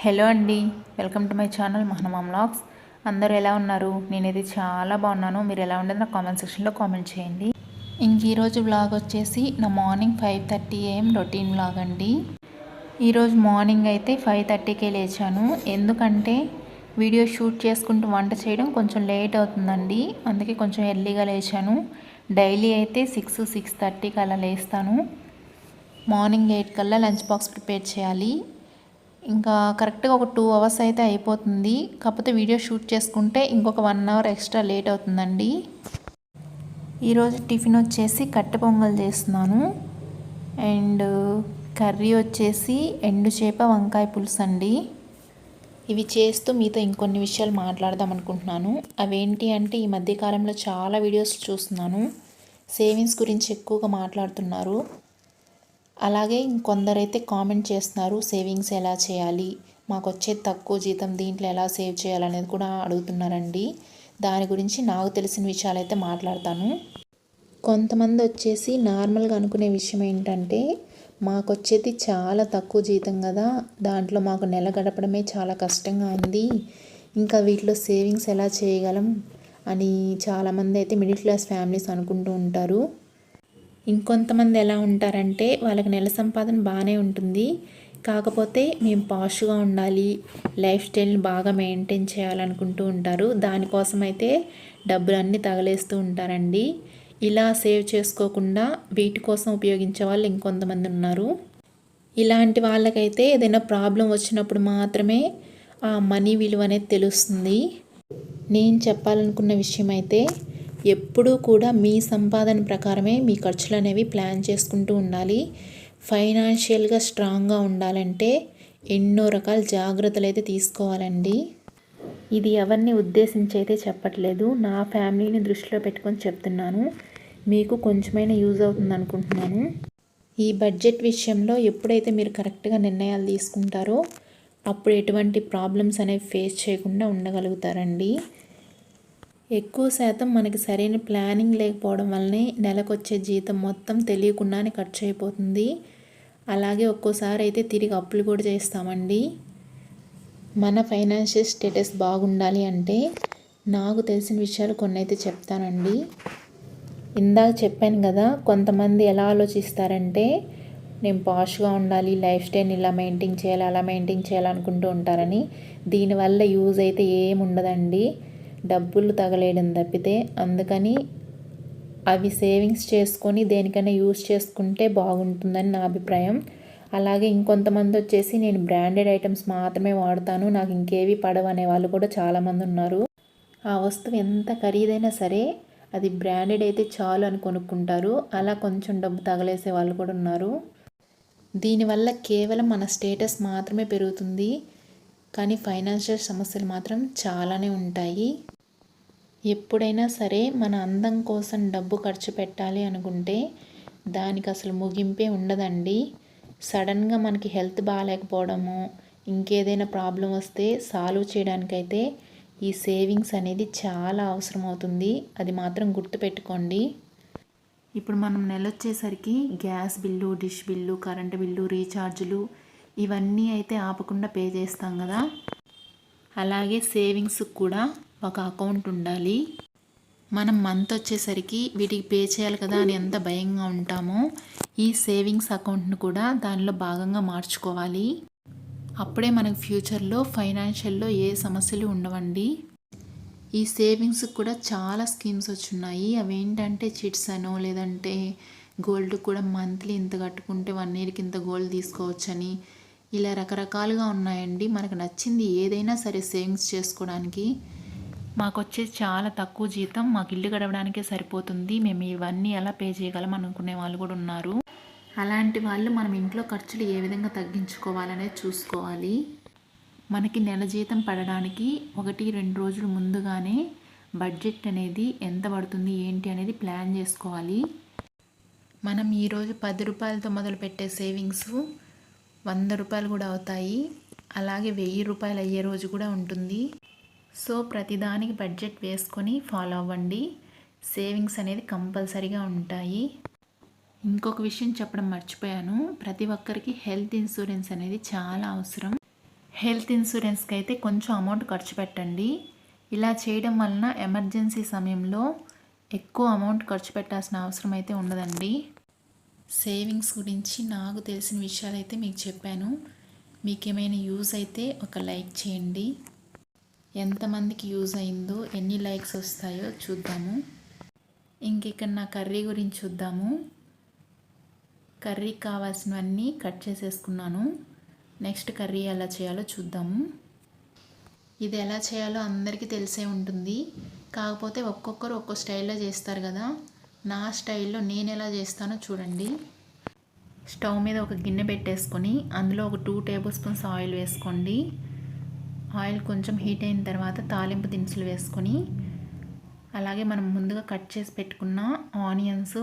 Hello అండి welcome to my channel మహనమామ్ logs అందరూ ఎలా ఉన్నారు? నేనైతే చాలా బాగున్నాను. మీరు ఎలా ఉండేది నా కామెంట్ సెక్షన్లో కామెంట్ చేయండి. ఇంక ఈరోజు బ్లాగ్ వచ్చేసి నా morning five thirty AM routine vlog అండి. ఈరోజు మార్నింగ్ అయితే ఫైవ్ థర్టీకే లేచాను. ఎందుకంటే వీడియో షూట్ చేసుకుంటూ వంట చేయడం కొంచెం లేట్ అవుతుందండి. అందుకే కొంచెం ఎర్లీగా లేచాను. డైలీ అయితే సిక్స్ సిక్స్ థర్టీకి అలా లేస్తాను. మార్నింగ్ ఎయిట్ కల్లా లంచ్ బాక్స్ ప్రిపేర్ చేయాలి. ఇంకా కరెక్ట్గా ఒక టూ అవర్స్ అయితే అయిపోతుంది. కాకపోతే వీడియో షూట్ చేసుకుంటే ఇంకొక వన్ అవర్ ఎక్స్ట్రా లేట్ అవుతుందండి. ఈరోజు టిఫిన్ వచ్చేసి కట్టె పొంగల్ చేస్తున్నాను. అండ్ కర్రీ వచ్చేసి ఎండు చేప వంకాయ పులుసు అండి. ఇవి చేస్తూ మీతో ఇంకొన్ని విషయాలు మాట్లాడదాం అనుకుంటున్నాను. అవేంటి అంటే ఈ మధ్యకాలంలో చాలా వీడియోస్ చూస్తున్నాను. సేవింగ్స్ గురించి ఎక్కువగా మాట్లాడుతున్నారు. అలాగే ఇంకొందరైతే కామెంట్ చేస్తున్నారు సేవింగ్స్ ఎలా చేయాలి? మాకు వచ్చే తక్కువ జీతం దీంట్లో ఎలా సేవ్ చేయాలనేది కూడా అడుగుతున్నారండి. దాని గురించి నాకు తెలిసిన విషయాలు అయితే మాట్లాడతాను. కొంతమంది వచ్చేసి నార్మల్గా అనుకునే విషయం ఏంటంటే మాకు వచ్చేది చాలా తక్కువ జీతం కదా దాంట్లో మాకు నెల గడపడమే చాలా కష్టంగా ఉంది ఇంకా వీటిలో సేవింగ్స్ ఎలా చేయగలం? అని చాలామంది అయితే మిడిల్ క్లాస్ ఫ్యామిలీస్ అనుకుంటూ ఉంటారు. ఇంకొంతమంది ఎలా ఉంటారంటే వాళ్ళకి నెల సంపాదన బాగానే ఉంటుంది. కాకపోతే మేము పాష్గా ఉండాలి లైఫ్ స్టైల్ని బాగా మెయింటైన్ చేయాలనుకుంటూ ఉంటారు. దానికోసం అయితే డబ్బులు అన్నీ తగలేస్తూ ఉంటారండి. ఇలా సేవ్ చేసుకోకుండా వీటి కోసం ఉపయోగించే వాళ్ళు ఇంకొంతమంది ఉన్నారు. ఇలాంటి వాళ్ళకైతే ఏదైనా ప్రాబ్లం వచ్చినప్పుడు మాత్రమే ఆ మనీ విలువ అనేది తెలుస్తుంది. నేను చెప్పాలనుకున్న విషయం అయితే ఎప్పుడూ కూడా మీ సంపాదన ప్రకారమే మీ ఖర్చులు అనేవి ప్లాన్ చేసుకుంటూ ఉండాలి. ఫైనాన్షియల్గా స్ట్రాంగ్గా ఉండాలంటే ఎన్నో రకాల జాగ్రత్తలు అయితే తీసుకోవాలండి. ఇది ఎవరిని ఉద్దేశించి అయితే చెప్పట్లేదు. నా ఫ్యామిలీని దృష్టిలో పెట్టుకొని చెప్తున్నాను. మీకు కొంచెమైనా యూజ్ అవుతుంది అనుకుంటున్నాను. ఈ బడ్జెట్ విషయంలో ఎప్పుడైతే మీరు కరెక్ట్గా నిర్ణయాలు తీసుకుంటారో అప్పుడు ఎటువంటి ప్రాబ్లమ్స్ అనేవి ఫేస్ చేయకుండా ఉండగలుగుతారండి. ఎక్కువ శాతం మనకి సరైన ప్లానింగ్ లేకపోవడం వల్లనే నెలకొచ్చే జీతం మొత్తం తెలియకుండానే ఖర్చు అయిపోతుంది అలాగే ఒక్కోసారి అయితే తిరిగి అప్పులు కూడా చేస్తామండి. మన ఫైనాన్షియల్ స్టేటస్ బాగుండాలి అంటే నాకు తెలిసిన విషయాలు కొన్ని అయితే చెప్తానండి. ఇందాక చెప్పాను కదా కొంతమంది ఎలా ఆలోచిస్తారంటే నేను పాష్గా ఉండాలి లైఫ్ స్టైల్ ఇలా మెయింటైన్ చేయాలి అలా మెయింటైన్ చేయాలనుకుంటూ ఉంటారని. దీనివల్ల యూజ్ అయితే ఏముండదండి. ఉండదండి డబ్బులు తగలేయడం తప్పితే అందుకని అవి సేవింగ్స్ చేసుకొని దేనికైనా యూజ్ చేసుకుంటే బాగుంటుందని నా అభిప్రాయం. అలాగే ఇంకొంతమంది వచ్చేసి నేను బ్రాండెడ్ ఐటమ్స్ మాత్రమే వాడతాను నాకు ఇంకేవి పడవు అనే వాళ్ళు కూడా చాలామంది ఉన్నారు. ఆ వస్తువు ఎంత ఖరీదైనా సరే అది బ్రాండెడ్ అయితే చాలు అని కొనుక్కుంటారు. అలా కొంచెం డబ్బు తగలేసే వాళ్ళు కూడా ఉన్నారు. దీనివల్ల కేవలం మన స్టేటస్ మాత్రమే పెరుగుతుంది. కానీ ఫైనాన్షియల్ సమస్యలు మాత్రం చాలానే ఉంటాయి. ఎప్పుడైనా సరే మన అందం కోసం డబ్బు ఖర్చు పెట్టాలి అనుకుంటే దానికి అసలు ముగింపే ఉండదండి. సడన్గా మనకి హెల్త్ బాగాలేకపోవడము ఇంకేదైనా ప్రాబ్లం వస్తే సాల్వ్ చేయడానికైతే ఈ సేవింగ్స్ అనేది చాలా అవసరం అవుతుంది అది మాత్రం గుర్తుపెట్టుకోండి. ఇప్పుడు మనం నెల వచ్చేసరికి gas bill dish bill current bill రీఛార్జులు ఇవన్నీ అయితే ఆపకుండా పే చేస్తాం కదా. అలాగే సేవింగ్స్ కూడా ఒక అకౌంట్ ఉండాలి. మనం మంత్ వచ్చేసరికి వీటికి పే చేయాలి కదా అని ఎంత భయంగా ఉంటామో ఈ సేవింగ్స్ అకౌంట్ను కూడా దానిలో భాగంగా మార్చుకోవాలి. అప్పుడే మనకు ఫ్యూచర్లో ఫైనాన్షియల్లో ఏ సమస్యలు ఉండవండి. ఈ సేవింగ్స్ కూడా చాలా స్కీమ్స్ వచ్చున్నాయి. అవి ఏంటంటే చిట్స్ అనో లేదంటే గోల్డ్ కూడా మంత్లీ ఇంత కట్టుకుంటే వన్ ఇయర్కి ఇంత గోల్డ్ తీసుకోవచ్చని ఇలా రకరకాలుగా ఉన్నాయండి. మనకు నచ్చింది ఏదైనా సరే సేవింగ్స్ చేసుకోవడానికి. మాకు వచ్చే చాలా తక్కువ జీతం మాకు ఇల్లు గడవడానికే సరిపోతుంది. మేము ఇవన్నీ ఎలా పే చేయగలం అనుకునే వాళ్ళు కూడా ఉన్నారు. అలాంటి వాళ్ళు మనం ఇంట్లో ఖర్చులు ఏ విధంగా తగ్గించుకోవాలనేది చూసుకోవాలి. మనకి నెల జీతం పడడానికి ఒకటి రెండు రోజులు ముందుగానే బడ్జెట్ అనేది ఎంత పడుతుంది ఏంటి అనేది ప్లాన్ చేసుకోవాలి. మనం ఈరోజు పది రూపాయలతో మొదలు పెట్టే సేవింగ్స్ వంద రూపాయలు కూడా అవుతాయి. అలాగే వెయ్యి రూపాయలు అయ్యే రోజు కూడా ఉంటుంది. సో ప్రతిదానికి బడ్జెట్ వేసుకొని ఫాలో అవ్వండి. సేవింగ్స్ అనేది కంపల్సరీగా ఉంటాయి. ఇంకొక విషయం చెప్పడం మర్చిపోయాను. ప్రతి ఒక్కరికి హెల్త్ ఇన్సూరెన్స్ అనేది చాలా అవసరం. హెల్త్ ఇన్సూరెన్స్కి అయితే కొంచెం అమౌంట్ ఖర్చు పెట్టండి. ఇలా చేయడం వలన ఎమర్జెన్సీ సమయంలో ఎక్కువ అమౌంట్ ఖర్చు పెట్టాల్సిన అవసరం అయితే ఉండదండి. సేవింగ్స్ గురించి నాకు తెలిసిన విషయాలు అయితే మీకు చెప్పాను. మీకు ఏమైనా యూజ్ అయితే ఒక లైక్ చేయండి. ఎంతమందికి యూజ్ అయిందో ఎన్ని లైక్స్ వస్తాయో చూద్దాము. ఇంక ఇక్కడ నా కర్రీ గురించి చూద్దాము. కర్రీకి కావాల్సినవన్నీ కట్ చేసేసుకున్నాను. నెక్స్ట్ కర్రీ ఎలా చేయాలో చూద్దాము. ఇది ఎలా చేయాలో అందరికీ తెలిసే ఉంటుంది. కాకపోతే ఒక్కొక్కరు ఒక్కో స్టైల్లో చేస్తారు కదా. నా స్టైల్లో నేను ఎలా చేస్తానో చూడండి. స్టవ్ మీద ఒక గిన్నె పెట్టేసుకొని అందులో ఒక టూ టేబుల్ స్పూన్స్ ఆయిల్ వేసుకోండి. ఆయిల్ కొంచెం హీట్ అయిన తర్వాత తాలింపు దినుసులు వేసుకొని అలాగే మనం ముందుగా కట్ చేసి పెట్టుకున్న ఆనియన్స్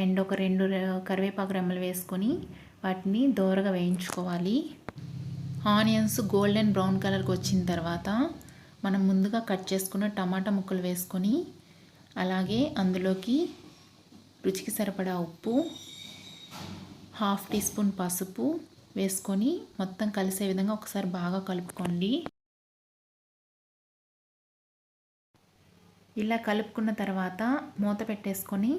అండ్ ఒక రెండు కరివేపాకు రెమ్మలు వేసుకొని వాటిని దోరగా వేయించుకోవాలి. ఆనియన్స్ గోల్డెన్ బ్రౌన్ కలర్కి వచ్చిన తర్వాత మనం ముందుగా కట్ చేసుకున్న టమాటా ముక్కలు వేసుకొని అలాగే అందులోకి రుచికి సరిపడా ఉప్పు హాఫ్ టీ స్పూన్ పసుపు వేసుకొని మొత్తం కలిసే విధంగా ఒకసారి బాగా కలుపుకోండి. ఇలా కలుపుకున్న తర్వాత మూత పెట్టేసుకొని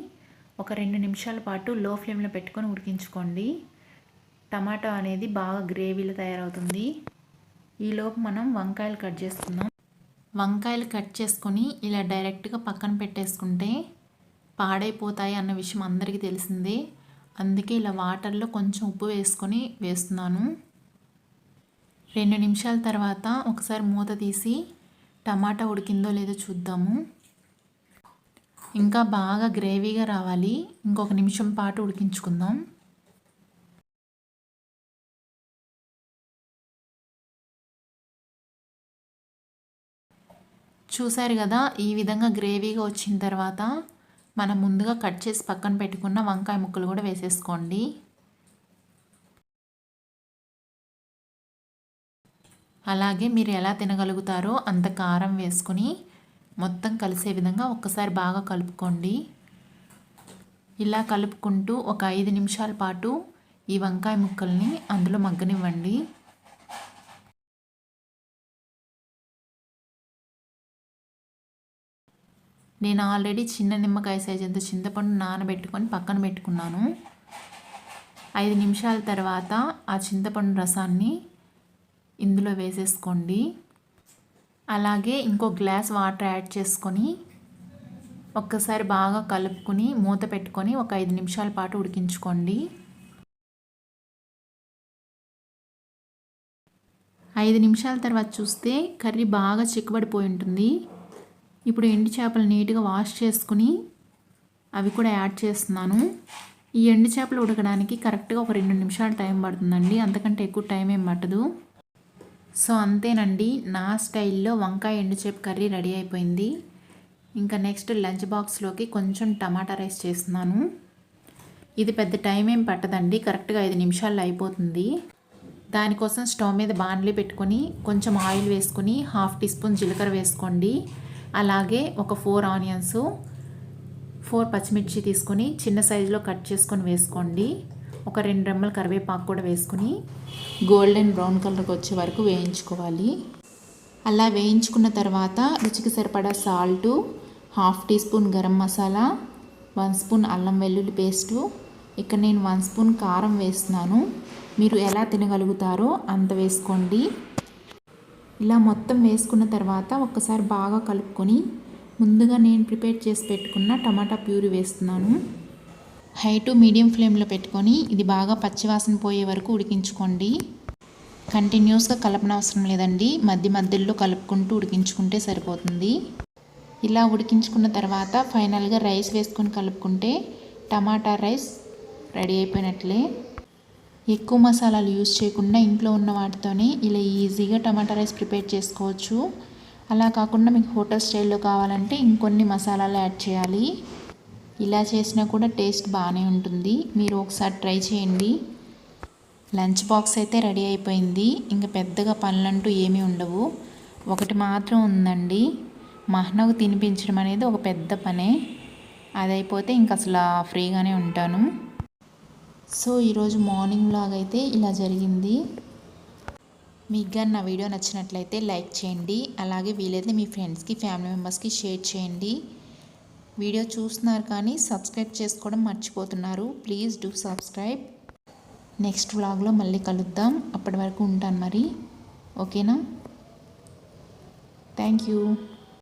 ఒక రెండు నిమిషాల పాటు లో ఫ్లేమ్లో పెట్టుకొని ఉడికించుకోండి. టమాటో అనేది బాగా గ్రేవీలో తయారవుతుంది. ఈలోపు మనం వంకాయలు కట్ చేసుకుందాం. వంకాయలు కట్ చేసుకొని ఇలా డైరెక్ట్గా పక్కన పెట్టేసుకుంటే పాడైపోతాయి అన్న విషయం అందరికీ తెలిసిందే. అందుకే ఇలా వాటర్లో కొంచెం ఉప్పు వేసుకొని వేస్తున్నాను. రెండు నిమిషాల తర్వాత ఒకసారి మూత తీసి టమాటా ఉడికిందో లేదో చూద్దాము. ఇంకా బాగా గ్రేవీగా రావాలి. ఇంకొక నిమిషం పాటు ఉడికించుకుందాం. చూశారు కదా ఈ విధంగా గ్రేవీగా వచ్చిన తర్వాత మనం ముందుగా కట్ చేసి పక్కన పెట్టుకున్న వంకాయ ముక్కలు కూడా వేసేసుకోండి. అలాగే మీరు ఎలా తినగలుగుతారో అంత కారం వేసుకొని మొత్తం కలిసే విధంగా ఒక్కసారి బాగా కలుపుకోండి. ఇలా కలుపుకుంటూ ఒక ఐదు నిమిషాల పాటు ఈ వంకాయ ముక్కల్ని అందులో మగ్గనివ్వండి. నేను ఆల్రెడీ చిన్న నిమ్మకాయ సైజ్ ఎంత చింతపండు నానబెట్టుకొని పక్కన పెట్టుకున్నాను. ఐదు నిమిషాల తర్వాత ఆ చింతపండు రసాన్ని ఇందులో వేసేసుకోండి. అలాగే ఇంకో గ్లాస్ వాటర్ యాడ్ చేసుకొని ఒక్కసారి బాగా కలుపుకొని మూత పెట్టుకొని ఒక ఐదు నిమిషాల పాటు ఉడికించుకోండి. ఐదు నిమిషాల తర్వాత చూస్తే కర్రీ బాగా చిక్కుబడిపోయి ఉంటుంది. ఇప్పుడు ఎండు చేపలు నీట్గా వాష్ చేసుకుని అవి కూడా యాడ్ చేస్తున్నాను. ఈ ఎండు చేపలు ఉడకడానికి కరెక్ట్గా ఒక రెండు నిమిషాలు టైం పడుతుందండి. అంతకంటే ఎక్కువ టైం ఏం పట్టదు. సో అంతేనండి. నా స్టైల్లో వంకాయ ఎండు చేప కర్రీ రెడీ అయిపోయింది. ఇంకా నెక్స్ట్ లంచ్ బాక్స్లోకి కొంచెం టమాటా రైస్ చేస్తున్నాను. ఇది పెద్ద టైం ఏం పట్టదండి. కరెక్ట్గా ఐదు నిమిషాల్లో అయిపోతుంది. దానికోసం స్టవ్ మీద బాండ్లీ పెట్టుకొని కొంచెం ఆయిల్ వేసుకొని హాఫ్ టీ స్పూన్ జీలకర్ర వేసుకోండి. అలాగే ఒక ఫోర్ ఆనియన్స్ ఫోర్ పచ్చిమిర్చి తీసుకొని చిన్న సైజులో కట్ చేసుకొని వేసుకోండి. ఒక రెండు రెమ్మల కరివేపాకు కూడా వేసుకుని గోల్డెన్ బ్రౌన్ కలర్కి వచ్చే వరకు వేయించుకోవాలి. అలా వేయించుకున్న తర్వాత రుచికి సరిపడా salt half teaspoon garam masala one spoon అల్లం వెల్లుల్లి పేస్టు. ఇక్కడ నేను వన్ స్పూన్ కారం వేస్తున్నాను. మీరు ఎలా తినగలుగుతారో అంత వేసుకోండి. ఇలా మొత్తం వేసుకున్న తర్వాత ఒక్కసారి బాగా కలుపుకొని ముందుగా నేను ప్రిపేర్ చేసి పెట్టుకున్న టమాటా ప్యూరీ వేస్తున్నాను. హై టు మీడియం ఫ్లేమ్లో పెట్టుకొని ఇది బాగా పచ్చివాసన పోయే వరకు ఉడికించుకోండి. కంటిన్యూస్గా కలపన అవసరం లేదండి. మధ్య మధ్యలో కలుపుకుంటూ ఉడికించుకుంటే సరిపోతుంది. ఇలా ఉడికించుకున్న తర్వాత ఫైనల్గా రైస్ వేసుకొని కలుపుకుంటే టమాటా రైస్ రెడీ అయిపోయినట్లే. ఎక్కువ మసాలాలు యూజ్ చేయకుండా ఇంట్లో ఉన్న వాటితోనే ఇలా ఈజీగా టమాటా రైస్ ప్రిపేర్ చేసుకోవచ్చు. అలా కాకుండా మీకు హోటల్ స్టైల్లో కావాలంటే ఇంకొన్ని మసాలాలు యాడ్ చేయాలి. ఇలా చేసినా కూడా టేస్ట్ బాగానే ఉంటుంది. మీరు ఒకసారి ట్రై చేయండి. లంచ్ బాక్స్ అయితే రెడీ అయిపోయింది. ఇంకా పెద్దగా పనులంటూ ఏమీ ఉండవు. ఒకటి మాత్రం ఉందండి. మహ్నకు తినిపించడం అనేది ఒక పెద్ద పనే. అదైపోతే ఇంక అసలు ఫ్రీగానే ఉంటాను. సో ఈరోజు మార్నింగ్ లాగ్ అయితే ఇలా జరిగింది. మీకు కానీ నా వీడియో నచ్చినట్లయితే లైక్ చేయండి. అలాగే వీలైతే మీ ఫ్రెండ్స్కి ఫ్యామిలీ మెంబర్స్కి షేర్ చేయండి. వీడియో చూస్తున్నారు కానీ సబ్స్క్రైబ్ చేసుకోవడం మర్చిపోతున్నారు. Please do subscribe. నెక్స్ట్ వ్లాగ్లో మళ్ళీ కలుద్దాం. అప్పటి వరకు ఉంటాను మరి. ఓకేనా? Thank you.